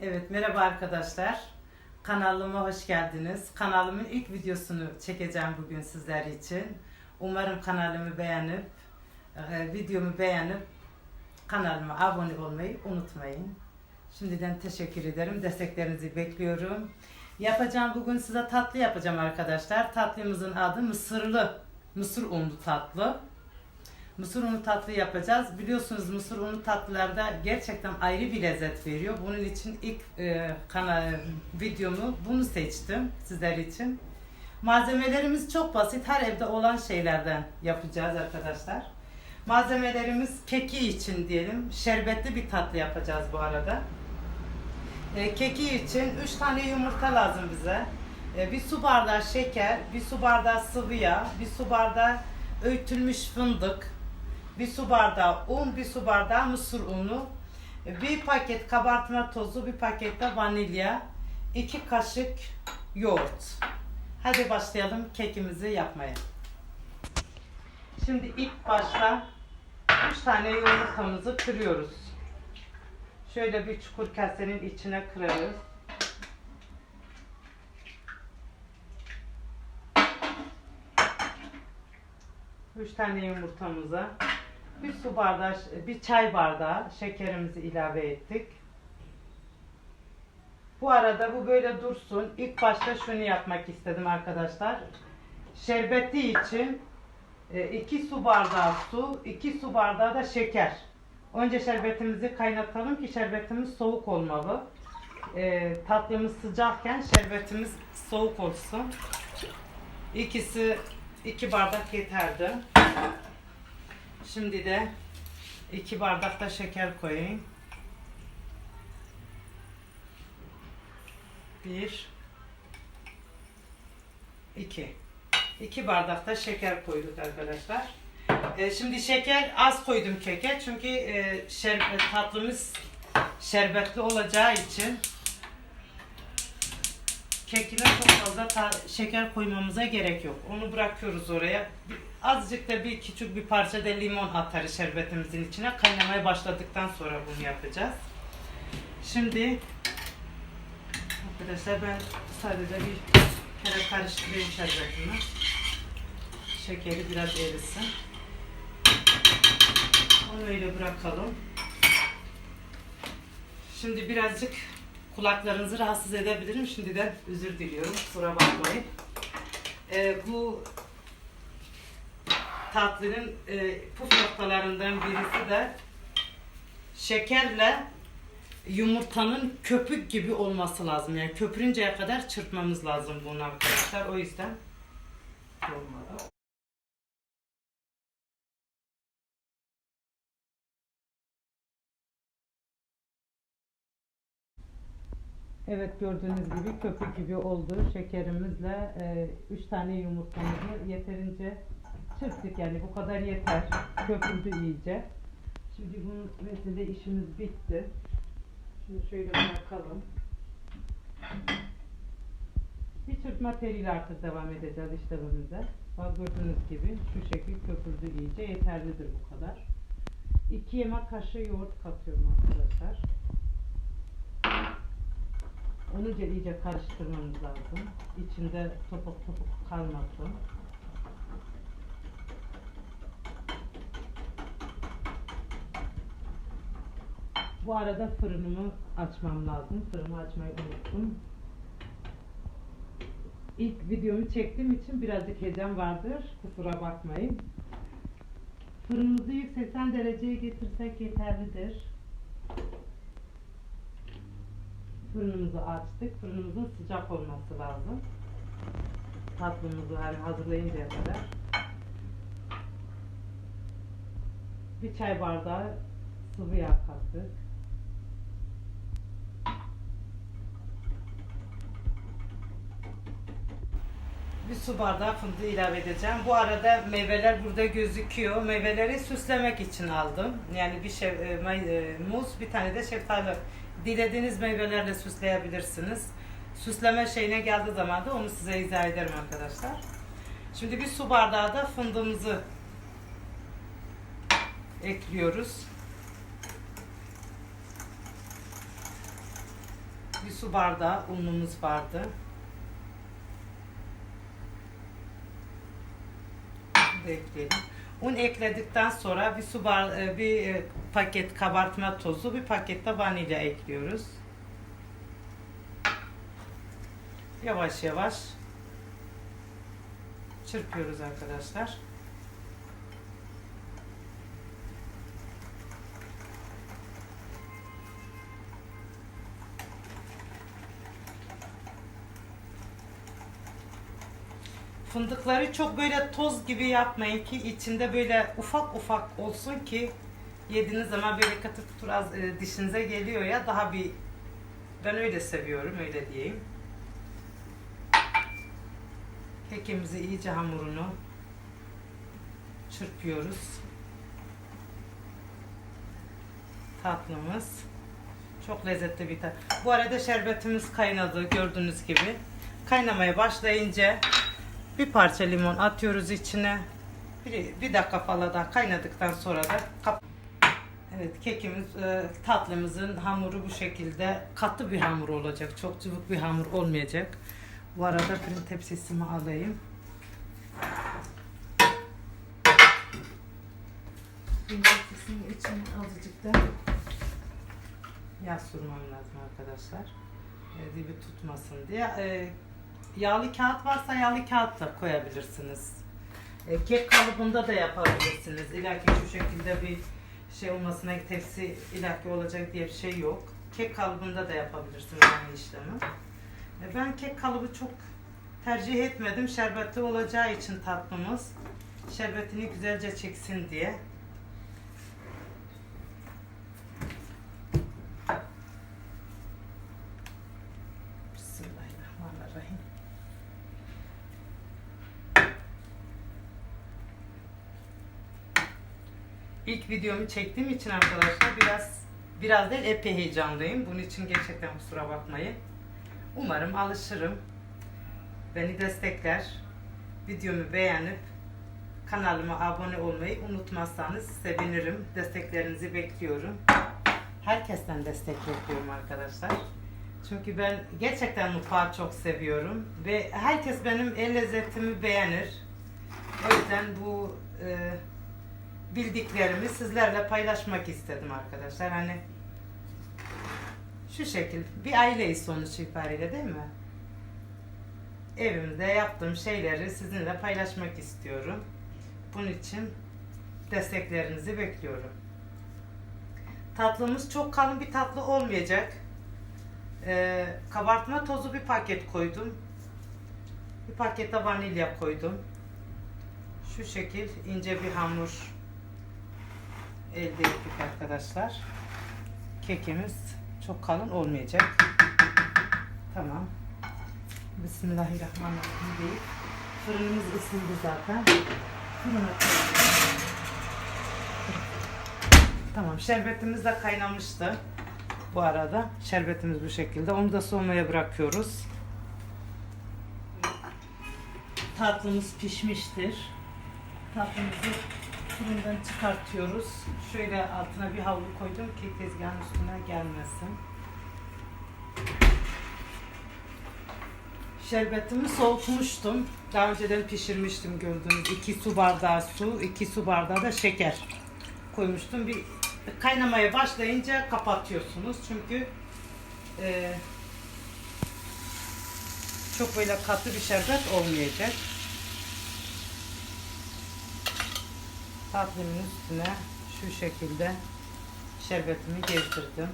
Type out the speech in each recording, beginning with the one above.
Evet merhaba arkadaşlar. Kanalıma hoş geldiniz. Kanalımın ilk videosunu çekeceğim bugün sizler için. Umarım kanalımı beğenip, e, videomu beğenip kanalıma abone olmayı unutmayın. Şimdiden teşekkür ederim. Desteklerinizi bekliyorum. Yapacağım bugün size tatlı yapacağım arkadaşlar. Tatlımızın adı mısırlı, mısır unlu tatlı. Mısır unu tatlı yapacağız. Biliyorsunuz mısır unu tatlılarda gerçekten ayrı bir lezzet veriyor. Bunun için ilk e, kanal videomu bunu seçtim sizler için. Malzemelerimiz çok basit. Her evde olan şeylerden yapacağız arkadaşlar. Malzemelerimiz keki için diyelim. Şerbetli bir tatlı yapacağız bu arada. E, keki için 3 tane yumurta lazım bize. E, bir su bardağı şeker, bir su bardağı sıvı yağ, bir su bardağı öğütülmüş fındık, bir su bardağı un, bir su bardağı mısır unu, bir paket kabartma tozu, bir paket de vanilya, iki kaşık yoğurt. Hadi başlayalım kekimizi yapmaya. Şimdi ilk başta 3 tane yumurtamızı kırıyoruz. Şöyle bir çukur kasenin içine kırıyoruz. Üç tane yumurtamıza bir su bardağı, bir çay bardağı şekerimizi ilave ettik. Bu arada bu böyle dursun. İlk başta şunu yapmak istedim arkadaşlar. Şerbetli için 2 su bardağı su, 2 su bardağı da şeker. Önce şerbetimizi kaynatalım ki şerbetimiz soğuk olmalı. E, tatlımız sıcakken şerbetimiz soğuk olsun. İkisi iki bardak yeterdi. Şimdi de iki bardak da şeker koyayım. Bir, iki. İki bardak da şeker koyduk arkadaşlar. Ee, şimdi şeker az koydum keke çünkü e, şerbet, tatlımız şerbetli olacağı için kekine çok fazla şeker koymamıza gerek yok. Onu bırakıyoruz oraya. Azıcık da bir küçük bir parça da limon atarız şerbetimizin içine. Kaynamaya başladıktan sonra bunu yapacağız. Şimdi arkadaşlar ben sadece bir kere karıştırayım şerbetimi. Şekeri biraz erisin. Onu öyle bırakalım. Şimdi birazcık kulaklarınızı rahatsız edebilirim. Şimdiden özür diliyorum. Kusura bakmayın. Ee, bu tatlının e, puf noktalarından birisi de şekerle yumurtanın köpük gibi olması lazım. Yani köpürünceye kadar çırpmamız lazım bunu arkadaşlar. O yüzden olmadı. Evet gördüğünüz gibi köpük gibi oldu. Şekerimizle 3 tane yumurtamızı yeterince çırptık yani bu kadar yeter. Köpürdü iyice. Şimdi bunun mesela işimiz bitti. Şimdi şöyle bırakalım. Bir çırpma teriyle artık devam edeceğiz işlemimize. Bak gördüğünüz gibi şu şekil köpürdü iyice. Yeterlidir bu kadar. 2 yemek kaşığı yoğurt katıyorum arkadaşlar. Onu iyice, karıştırmamız lazım. İçinde topuk topuk kalmasın. Bu arada fırınımı açmam lazım. Fırını açmayı unuttum. İlk videomu çektiğim için birazcık heyecan vardır. Kusura bakmayın. Fırınımızı 180 dereceye getirsek yeterlidir. Fırınımızı açtık. Fırınımızın sıcak olması lazım. Tatlımızı hani hazırlayıncaya kadar. Bir çay bardağı sıvı yağ kattık. Bir su bardağı fındığı ilave edeceğim. Bu arada meyveler burada gözüküyor. Meyveleri süslemek için aldım. Yani bir şey, e, e, muz, bir tane de şeftali. Dilediğiniz meyvelerle süsleyebilirsiniz. Süsleme şeyine geldiği zaman da onu size izah ederim arkadaşlar. Şimdi bir su bardağı da fındığımızı ekliyoruz. bir su bardağı unumuz vardı. Bunu da ekleyelim. Un ekledikten sonra bir su bar, e, bir e, paket kabartma tozu, bir paket de vanilya ekliyoruz. Yavaş yavaş çırpıyoruz arkadaşlar. Fındıkları çok böyle toz gibi yapmayın ki içinde böyle ufak ufak olsun ki yediğiniz zaman böyle katı tutur az e, dişinize geliyor ya daha bir ben öyle seviyorum öyle diyeyim. Kekimizi iyice hamurunu çırpıyoruz. Tatlımız çok lezzetli bir tat. Bu arada şerbetimiz kaynadı gördüğünüz gibi. Kaynamaya başlayınca bir parça limon atıyoruz içine. Bir, bir dakika falan daha kaynadıktan sonra da kap Evet kekimiz, e, tatlımızın hamuru bu şekilde katı bir hamur olacak. Çok cıvık bir hamur olmayacak. Bu arada fırın tepsisimi alayım. Fırın tepsisinin içine azıcık da yağ sürmem lazım arkadaşlar. E, dibi tutmasın diye. Yağlı kağıt varsa yağlı kağıt da koyabilirsiniz. E, kek kalıbında da yapabilirsiniz. İlla ki şu şekilde bir şey olmasına tepsi ilaki olacak diye bir şey yok. Kek kalıbında da yapabilirsiniz aynı işlemi. E, Ben kek kalıbı çok tercih etmedim. Şerbetli olacağı için tatlımız. Şerbetini güzelce çeksin diye. Bismillahirrahmanirrahim. İlk videomu çektiğim için arkadaşlar biraz biraz değil epey heyecanlıyım. Bunun için gerçekten kusura bakmayın. Umarım alışırım. Beni destekler. Videomu beğenip kanalıma abone olmayı unutmazsanız sevinirim. Desteklerinizi bekliyorum. Herkesten destek bekliyorum arkadaşlar. Çünkü ben gerçekten mutfağı çok seviyorum ve herkes benim el lezzetimi beğenir. O yüzden bu e, bildiklerimi sizlerle paylaşmak istedim arkadaşlar. Hani şu şekil bir aileyiz sonuç itibariyle değil mi? Evimde yaptığım şeyleri sizinle paylaşmak istiyorum. Bunun için desteklerinizi bekliyorum. Tatlımız çok kalın bir tatlı olmayacak. Ee, kabartma tozu bir paket koydum. Bir pakette vanilya koydum. Şu şekil ince bir hamur elde ettik arkadaşlar. Kekimiz çok kalın olmayacak. Tamam. Bismillahirrahmanirrahim deyip fırınımız ısındı zaten. Fırına. Tamam şerbetimiz de kaynamıştı. Bu arada şerbetimiz bu şekilde. Onu da soğumaya bırakıyoruz. Tatlımız pişmiştir. Tatlımızı fırından çıkartıyoruz. Şöyle altına bir havlu koydum ki tezgahın üstüne gelmesin. Şerbetimi soğutmuştum. Daha önceden pişirmiştim gördüğünüz 2 su bardağı su, 2 su bardağı da şeker koymuştum. Bir kaynamaya başlayınca kapatıyorsunuz. Çünkü e, çok böyle katı bir şerbet olmayacak. Tatlımın üstüne şu şekilde şerbetimi gezdirdim.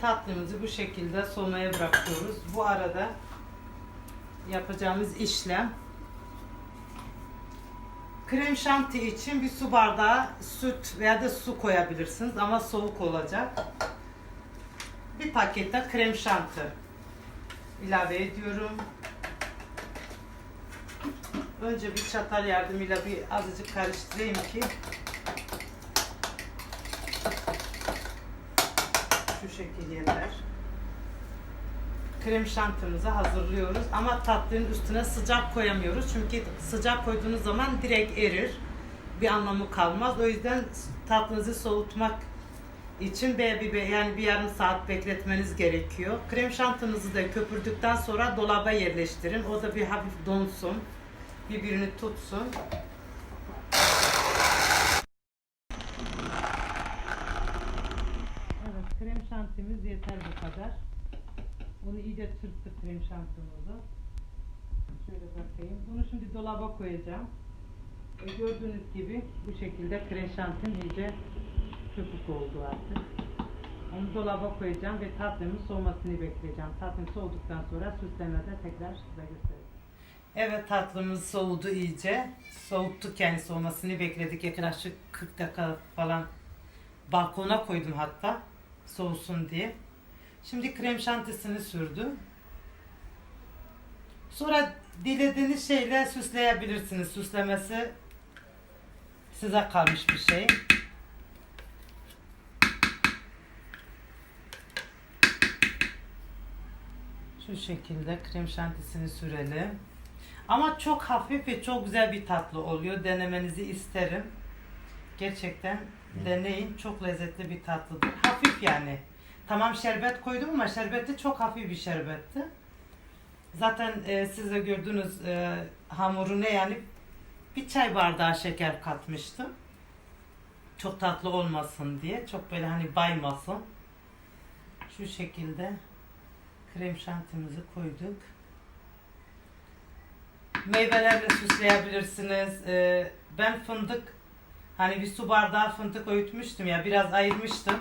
Tatlımızı bu şekilde soğumaya bırakıyoruz. Bu arada yapacağımız işlem krem şanti için bir su bardağı süt veya da su koyabilirsiniz ama soğuk olacak. Bir pakette krem şanti ilave ediyorum. Önce bir çatal yardımıyla bir azıcık karıştırayım ki Şu şekil yeter. Krem şantımızı hazırlıyoruz ama tatlının üstüne sıcak koyamıyoruz. Çünkü sıcak koyduğunuz zaman direkt erir. Bir anlamı kalmaz. O yüzden tatlınızı soğutmak için bir, bir, yani bir yarım saat bekletmeniz gerekiyor. Krem şantınızı da köpürdükten sonra dolaba yerleştirin. O da bir hafif donsun. Birbirini tutsun. Evet, krem şantimiz yeter bu kadar. Onu iyice çırptık krem şantımızı. Şöyle bakayım. Bunu şimdi dolaba koyacağım. E, gördüğünüz gibi bu şekilde krem şantim iyice köpük oldu artık. Onu dolaba koyacağım ve tatlımın soğumasını bekleyeceğim. Tatlım soğuduktan sonra süslemede tekrar size göstereceğim. Evet tatlımız soğudu iyice. Soğuttuk yani soğumasını bekledik. Yaklaşık 40 dakika falan balkona koydum hatta soğusun diye. Şimdi krem şantisini sürdüm. Sonra dilediğiniz şeyle süsleyebilirsiniz. Süslemesi size kalmış bir şey. Şu şekilde krem şantisini sürelim. Ama çok hafif ve çok güzel bir tatlı oluyor. Denemenizi isterim. Gerçekten deneyin. Çok lezzetli bir tatlıdır. Hafif yani. Tamam şerbet koydum ama şerbeti çok hafif bir şerbetti. Zaten e, siz de gördünüz e, hamuruna yani bir çay bardağı şeker katmıştım. Çok tatlı olmasın diye. Çok böyle hani baymasın. Şu şekilde krem şantimizi koyduk. Meyvelerle süsleyebilirsiniz. Ee, ben fındık hani bir su bardağı fındık öğütmüştüm ya biraz ayırmıştım.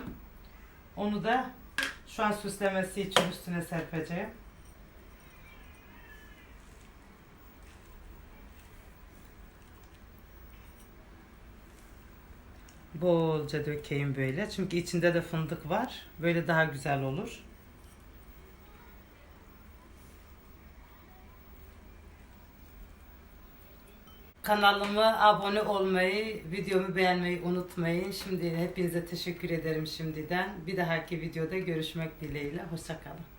Onu da şu an süslemesi için üstüne serpeceğim. Bolca dökeyim böyle. Çünkü içinde de fındık var. Böyle daha güzel olur. Kanalıma abone olmayı, videomu beğenmeyi unutmayın. Şimdi hepinize teşekkür ederim şimdiden. Bir dahaki videoda görüşmek dileğiyle. Hoşçakalın.